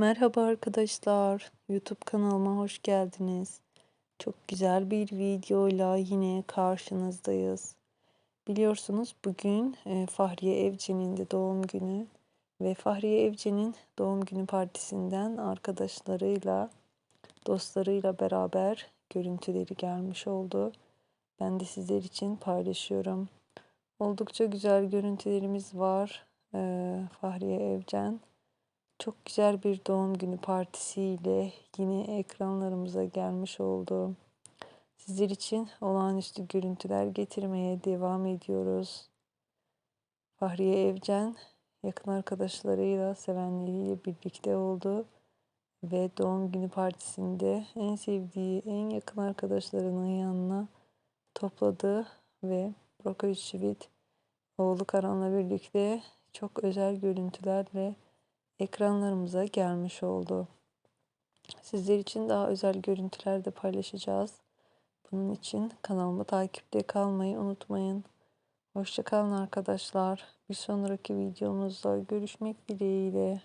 Merhaba arkadaşlar. YouTube kanalıma hoş geldiniz. Çok güzel bir videoyla yine karşınızdayız. Biliyorsunuz bugün e, Fahriye Evcen'in de doğum günü ve Fahriye Evcen'in doğum günü partisinden arkadaşlarıyla, dostlarıyla beraber görüntüleri gelmiş oldu. Ben de sizler için paylaşıyorum. Oldukça güzel görüntülerimiz var. E, Fahriye Evcen çok güzel bir doğum günü partisiyle yine ekranlarımıza gelmiş oldu. Sizler için olağanüstü görüntüler getirmeye devam ediyoruz. Fahriye Evcen yakın arkadaşlarıyla, sevenleriyle birlikte oldu ve doğum günü partisinde en sevdiği, en yakın arkadaşlarının yanına topladı ve Brokoli Çivit oğlu Karan'la birlikte çok özel görüntülerle ekranlarımıza gelmiş oldu. Sizler için daha özel görüntüler de paylaşacağız. Bunun için kanalımı takipte kalmayı unutmayın. Hoşçakalın arkadaşlar. Bir sonraki videomuzda görüşmek dileğiyle.